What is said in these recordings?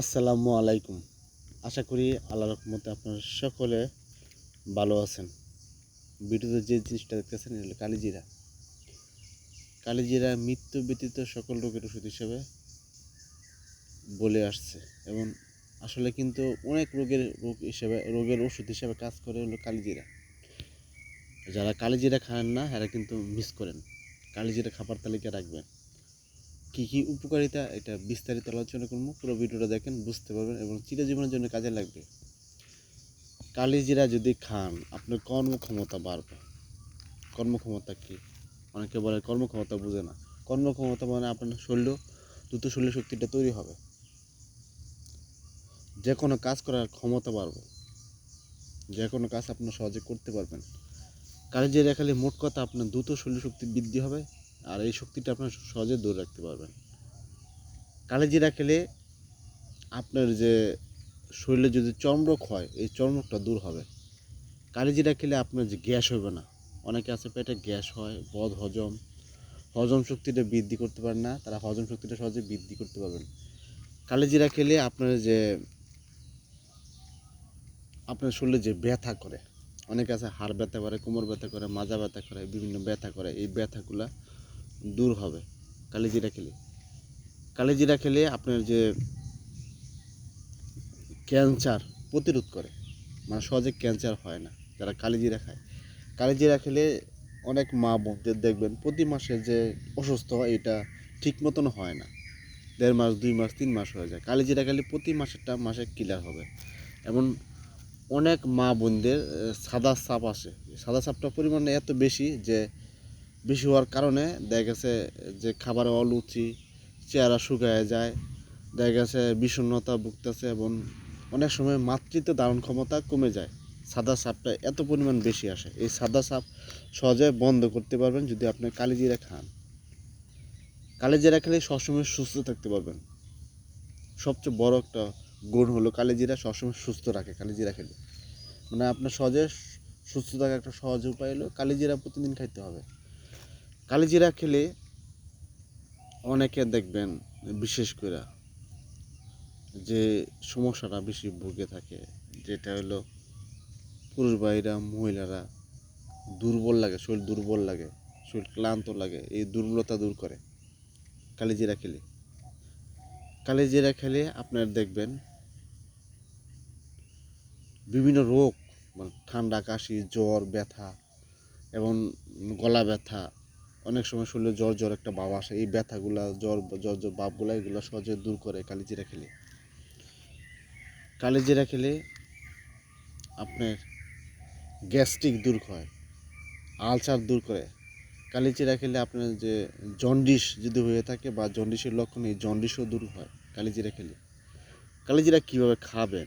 আসসালামু আলাইকুম। আশা করি আল্লাহ রহমতে আপনারা সকলে ভালো আছেন। ভিডিওতে যে জিনিসটা দেখতেছেন, এটা হলো কালিজিরা। কালিজিরা মৃত্যু ব্যতীত সকল রোগের ওষুধ হিসেবে বলে আসছে এবং আসলে কিন্তু অনেক রোগের রোগ হিসেবে, রোগের ওষুধ হিসেবে কাজ করে হলো কালিজিরা। যারা কালিজিরা খান না, এরা কিন্তু মিস করেন। কালিজিরা খাবার তালিকা রাখবেন। কী কী উপকারিতা এটা বিস্তারিত আলোচনা করব। পুরো ভিডিওটা দেখেন, বুঝতে পারবেন এবং চিরজীবনের জন্য কাজে লাগবে। কালিজিরা যদি খান, আপনার কর্মক্ষমতা বাড়বে। কর্মক্ষমতা কি? অনেকে বলে কর্মক্ষমতা বুঝে না। কর্মক্ষমতা মানে আপনার শরীর দ্রুত শরীর শক্তিটা তৈরি হবে। যে কোনো কাজ করার ক্ষমতা বাড়বে। যে কোনো কাজ আপনার সহজে করতে পারবেন। কালিজিরা খালি মোট কথা আপনার দ্রুত শরীর শক্তি বৃদ্ধি হবে। আর এই শক্তিটা আপনার সহজে দূরে রাখতে পারবেন। কালিজিরা খেলে আপনার যে শরীরে যদি চর্মরোগ হয়, এই চর্মরোগটা দূর হবে। কালিজিরা খেলে আপনার যে গ্যাস হবে না, অনেকে আছে পেটে গ্যাস হয়, বদ, হজম। হজম শক্তিটা বৃদ্ধি করতে পারেন না, তারা হজম শক্তিটা সহজে বৃদ্ধি করতে পারবেন। কালিজিরা খেলে আপনার যে আপনার শরীরে যে ব্যথা করে, অনেকে আছে হাড় ব্যথা করে, কোমর ব্যথা করে, মাজা ব্যথা করে, বিভিন্ন ব্যথা করে, এই ব্যথাগুলা দূর হবে। কালিজিরা খেলে। কালিজিরা খেলে আপনার যে ক্যান্সার প্রতিরোধ করে। মানে সহজে ক্যান্সার হয় না, যারা কালিজিরা খায়। কালিজিরা খেলে অনেক মা বোনদের দেখবেন প্রতি মাসে যে অসুস্থ হয়, এটা ঠিক মতন হয় না। দেড় মাস, দুই মাস, তিন মাস হয়ে যায়। কালিজিরা খেলে প্রতি মাসেরটা মাসে ক্লিয়ার হবে। এমন অনেক মা বোনদের সাদা সাপ আসে। সাদা সাপটার পরিমাণ এত বেশি যে বেশি হওয়ার কারণে দেখা গেছে যে খাবারে অলুচি, চেহারা শুকায় যায়, দেখা গেছে বিষণ্ণতা ভুগতেছে এবং অনেক সময় মাতৃত্ব ধারণ ক্ষমতা কমে যায়। সাদা সাপটা এত পরিমাণ বেশি আসে। এই সাদা সাপ সহজে বন্ধ করতে পারবেন যদি আপনি কালিজিরা খান। কালিজিরা খেলে সবসময় সুস্থ থাকতে পারবেন। সবচেয়ে বড় একটা গুণ হলো কালিজিরা সবসময় সুস্থ রাখে, কালিজিরা খেলে। মানে আপনার সহজে সুস্থ থাকার একটা সহজ উপায় হলো কালিজিরা প্রতিদিন খাইতে হবে। কালিজিরা খেলে অনেকে দেখবেন, বিশেষ করে যে সমস্যাটা বেশি ভুগে থাকে, যেটা হলো পুরুষ ভাইরা, মহিলারা দুর্বল লাগে, শরীর দুর্বল লাগে, শরীর ক্লান্ত লাগে, এই দুর্বলতা দূর করে কালিজিরা খেলে। কালিজিরা খেলে আপনার দেখবেন বিভিন্ন রোগ মানে ঠান্ডা, কাশি, জ্বর, ব্যথা এবং গলা ব্যথা অনেক সময় শরীরে জ্বর জ্বর একটা ভাব আসে। এই ব্যথাগুলা, জ্বর জ্বর জ্বর ভাবগুলা, এগুলো সহজে দূর করে কালিজিরা খেলে। কালিজিরা খেলে আপনার গ্যাস্ট্রিক দূর হয়, আলসার দূর করে। কালিজিরা খেলে আপনার যে জন্ডিস যদি হয়ে থাকে বা জন্ডিসের লক্ষণ, এই জন্ডিসও দূর হয় কালিজিরা খেলে। কালিজিরা কীভাবে খাবেন?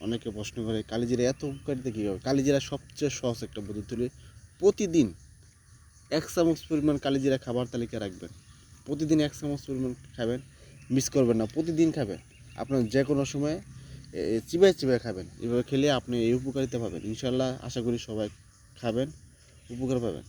অনেকে প্রশ্ন করে কালিজিরা এত উপকারিতা কীভাবে? কালিজিরা সবচেয়ে সহজ একটা পদ্ধতি প্রতিদিন এক চামচ পরিমাণ কালিজিরা খাবার তালিকা রাখবেন। প্রতিদিন এক চামচ পরিমাণ খাবেন মিস করবেন না, প্রতিদিন খাবেন। আপনার যে কোনো সময়ে চিবাই চিবায় চিবায় খাবেন। এভাবে খেলে আপনি এই উপকারিতা পাবেন। ইনশাল্লাহ আশা করি সবাই খাবেন, উপকার পাবেন।